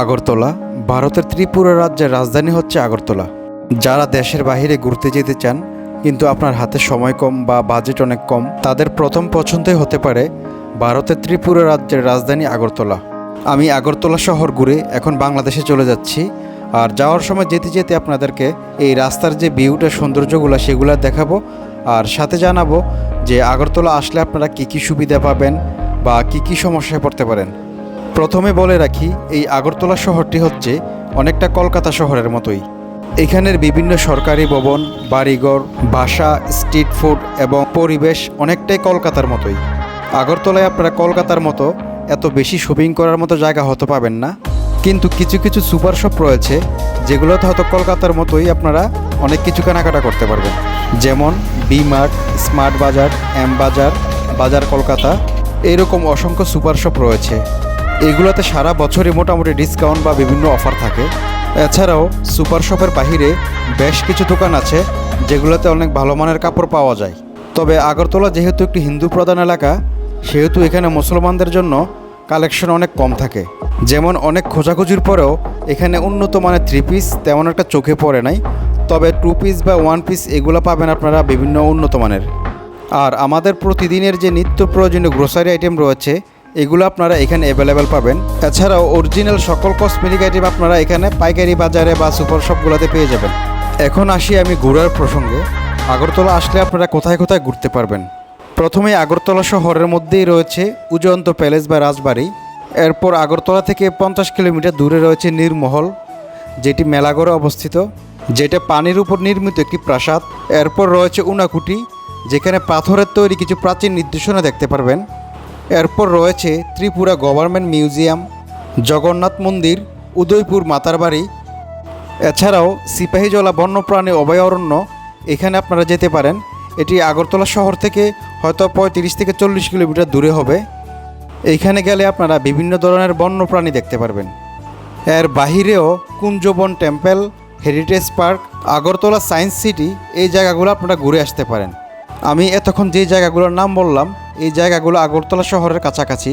আগরতলা, ভারতের ত্রিপুরা রাজ্যের রাজধানী হচ্ছে আগরতলা। যারা দেশের বাইরে ঘুরতে যেতে চান, কিন্তু আপনার হাতে সময় কম বা বাজেট অনেক কম, তাদের প্রথম পছন্দই হতে পারে ভারতের ত্রিপুরা রাজ্যের রাজধানী আগরতলা। আমি আগরতলা শহর ঘুরে এখন বাংলাদেশে চলে যাচ্ছি, আর যাওয়ার সময় যেতে যেতে আপনাদেরকে এই রাস্তার যে ভিউটা, সৌন্দর্যগুলো সেগুলো দেখাবো, আর সাথে জানাব যে আগরতলা আসলে আপনারা কী কী সুবিধা পাবেন বা কী কী সমস্যায় পড়তে পারেন। প্রথমে বলে রাখি, এই আগরতলা শহরটি হচ্ছে অনেকটা কলকাতা শহরের মতোই। এখানের বিভিন্ন সরকারি ভবন, বাড়িঘর, বাসা, স্ট্রিট ফুড এবং পরিবেশ অনেকটাই কলকাতার মতোই। আগরতলায় আপনারা কলকাতার মতো এত বেশি শপিং করার মতো জায়গা হতে পাবেন না। কিন্তু কিছু কিছু সুপার শপ রয়েছে, যেগুলোতে হয়তো কলকাতার মতোই আপনারা অনেক কিছু কেনাকাটা করতে পারবেন। যেমন V mart smart Bazaar M Bazaar Bazaar Kolkata এরকম অসংখ্য সুপার শপ রয়েছে। এগুলোতে সারা বছরই মোটামুটি ডিসকাউন্ট বা বিভিন্ন অফার থাকে। এছাড়াও সুপার শপের বাহিরে বেশ কিছু দোকান আছে, যেগুলোতে অনেক ভালো মানের কাপড় পাওয়া যায়। তবে আগরতলা যেহেতু একটি হিন্দু প্রধান এলাকা, সেহেতু এখানে মুসলমানদের জন্য কালেকশন অনেক কম থাকে। যেমন অনেক খোঁজাখুঁজির পরেও এখানে উন্নত মানের থ্রি পিস তেমন একটা চোখে পড়ে নাই, তবে টু পিস বা ওয়ান পিস এগুলো পাবেন আপনারা বিভিন্ন উন্নত মানের। আর আমাদের প্রতিদিনের যে নিত্য প্রয়োজনীয় গ্রোসারি আইটেম রয়েছে এগুলো আপনারা এখানে অ্যাভেলেবেল পাবেন। এছাড়াও অরিজিনাল সকল কসমেটিক আইটেম আপনারা এখানে পাইকারি বাজারে বা সুপার শপগুলোতে পেয়ে যাবেন। এখন আসি আমি ঘোরার প্রসঙ্গে। আগরতলা আসলে আপনারা কোথায় কোথায় ঘুরতে পারবেন? প্রথমে আগরতলা শহরের মধ্যেই রয়েছে উজয়ন্ত প্যালেস বা রাজবাড়ি। এরপর আগরতলা থেকে পঞ্চাশ কিলোমিটার দূরে রয়েছে নীরমহল, যেটি মেলাগড়ে অবস্থিত, যেটা পানির উপর নির্মিত একটি প্রাসাদ। এরপর রয়েছে উনাকুটি, যেখানে পাথরের তৈরি কিছু প্রাচীন নির্দেশনা দেখতে পারবেন। এরপর রয়েছে ত্রিপুরা গভর্নমেন্ট মিউজিয়াম, জগন্নাথ মন্দির, উদয়পুর মাতার বাড়ি। এছাড়াও সিপাহীজলা বন্যপ্রাণী অভয়ারণ্য এখানে আপনারা যেতে পারেন। এটি আগরতলা শহর থেকে হয়তো পঁয়ত্রিশ থেকে চল্লিশ কিলোমিটার দূরে হবে। এইখানে গেলে আপনারা বিভিন্ন ধরনের বন্যপ্রাণী দেখতে পারবেন। এর বাহিরেও Kunjaban temple, heritage park, Agartala science city এই জায়গাগুলো আপনারা ঘুরে আসতে পারেন। আমি এতক্ষণ যে জায়গাগুলোর নাম বললাম এই জায়গাগুলো আগরতলা শহরের কাছাকাছি।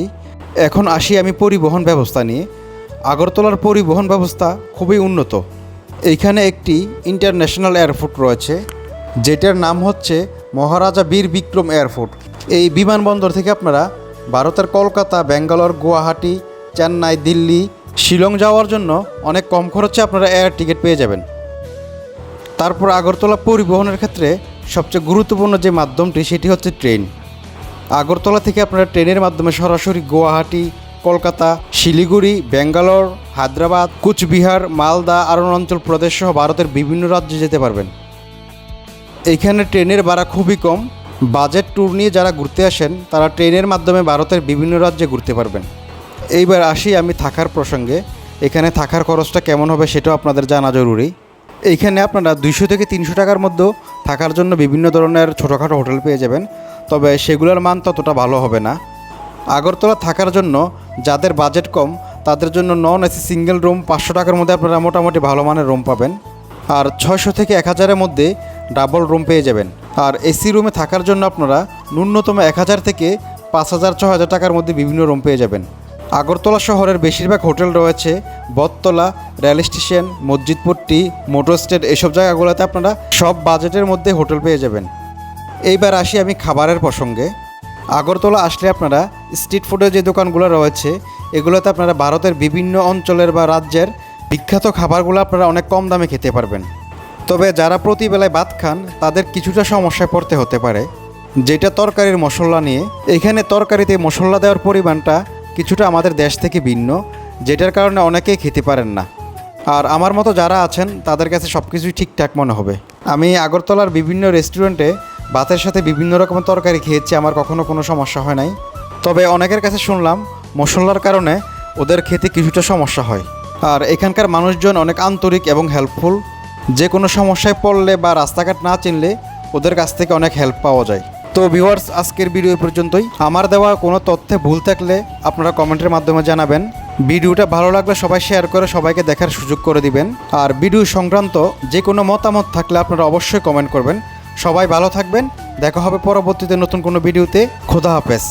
এখন আসি আমি পরিবহন ব্যবস্থা নিয়ে। আগরতলার পরিবহন ব্যবস্থা খুবই উন্নত। এইখানে একটি ইন্টারন্যাশনাল এয়ারপোর্ট রয়েছে, যেটার নাম হচ্ছে মহারাজা বীর বিক্রম এয়ারপোর্ট। এই বিমানবন্দর থেকে আপনারা ভারতের কলকাতা, ব্যাঙ্গালোর, গুয়াহাটি, চেন্নাই, দিল্লি, শিলং যাওয়ার জন্য অনেক কম খরচে আপনারা এয়ার টিকিট পেয়ে যাবেন। তারপর আগরতলা পরিবহনের ক্ষেত্রে সবচেয়ে গুরুত্বপূর্ণ যে মাধ্যমটি, সেটি হচ্ছে ট্রেন। আগরতলা থেকে আপনারা ট্রেনের মাধ্যমে সরাসরি গুয়াহাটি, কলকাতা, শিলিগুড়ি, ব্যাঙ্গালোর, হায়দ্রাবাদ, কুচবিহার, মালদা, অরুণাচল প্রদেশ সহ ভারতের বিভিন্ন রাজ্যে যেতে পারবেন। এইখানে ট্রেনের ভাড়া খুবই কম। বাজেট ট্যুর নিয়ে যারা ঘুরতে আসেন, তারা ট্রেনের মাধ্যমে ভারতের বিভিন্ন রাজ্যে ঘুরতে পারবেন। এইবার আসি আমি থাকার প্রসঙ্গে। এখানে থাকার খরচটা কেমন হবে সেটাও আপনাদের জানা জরুরি। এইখানে আপনারা দুইশো থেকে তিনশো টাকার মধ্যেও থাকার জন্য বিভিন্ন ধরনের ছোটোখাটো হোটেল পেয়ে যাবেন। তবে সেগুলোর মান ততটা ভালো হবে না। আগরতলা থাকার জন্য যাদের বাজেট কম, তাদের জন্য নন এসি সিঙ্গেল রুম পাঁচশো টাকার মধ্যে আপনারা মোটামুটি ভালো মানের রুম পাবেন। আর ছয়শো থেকে এক হাজারের মধ্যে ডাবল রুম পেয়ে যাবেন। আর এসি রুমে থাকার জন্য আপনারা ন্যূনতম এক হাজার থেকে পাঁচ হাজার, ছ হাজার টাকার মধ্যে বিভিন্ন রুম পেয়ে যাবেন। আগরতলা শহরের বেশিরভাগ হোটেল রয়েছে Battala, rail station Masjidpatti motor state, এসব জায়গাগুলোতে আপনারা সব বাজেটের মধ্যে হোটেল পেয়ে যাবেন। এইবার আসি আমি খাবারের প্রসঙ্গে। আগরতলা আসলে আপনারা স্ট্রিট ফুডের যে দোকানগুলো রয়েছে, এগুলোতে আপনারা ভারতের বিভিন্ন অঞ্চলের বা রাজ্যের বিখ্যাত খাবারগুলো আপনারা অনেক কম দামে খেতে পারবেন। তবে যারা প্রতিবেলায় ভাত খান, তাদের কিছুটা সমস্যায় পড়তে হতে পারে। যেটা তরকারির মশলা নিয়ে, এখানে তরকারিতে মশলা দেওয়ার পরিমাণটা কিছুটা আমাদের দেশ থেকে ভিন্ন, যেটার কারণে অনেকেই খেতে পারেন না। আর আমার মতো যারা আছেন, তাদের কাছে সব কিছুই ঠিকঠাক মনে হবে। আমি আগরতলার বিভিন্ন রেস্টুরেন্টে ভাতের সাথে বিভিন্ন রকমের তরকারি খেয়েছি, আমার কখনো কোনো সমস্যা হয় নাই। তবে অনেকের কাছে শুনলাম, মশলার কারণে ওদের খেতে কিছুটা সমস্যা হয়। আর এখানকার মানুষজন অনেক আন্তরিক এবং হেল্পফুল যে কোনো সমস্যায় পড়লে বা রাস্তাঘাট না চিনলে ওদের কাছ থেকে অনেক হেল্প পাওয়া যায়। তো ভিউয়ার্স আজকের ভিডিও পর্যন্তই। আমার দেওয়া কোনো তথ্যে ভুল থাকলে আপনারা কমেন্টের মাধ্যমে জানাবেন। ভিডিওটা ভালো লাগলে সবাই শেয়ার করে সবাইকে দেখার সুযোগ করে দিবেন। আর ভিডিও সংক্রান্ত যে কোনো মতামত থাকলে আপনারা অবশ্যই কমেন্ট করবেন। সবাই ভালো থাকবেন। দেখা হবে পরবর্তীতে নতুন কোনো ভিডিওতে খোদা হাফেজ।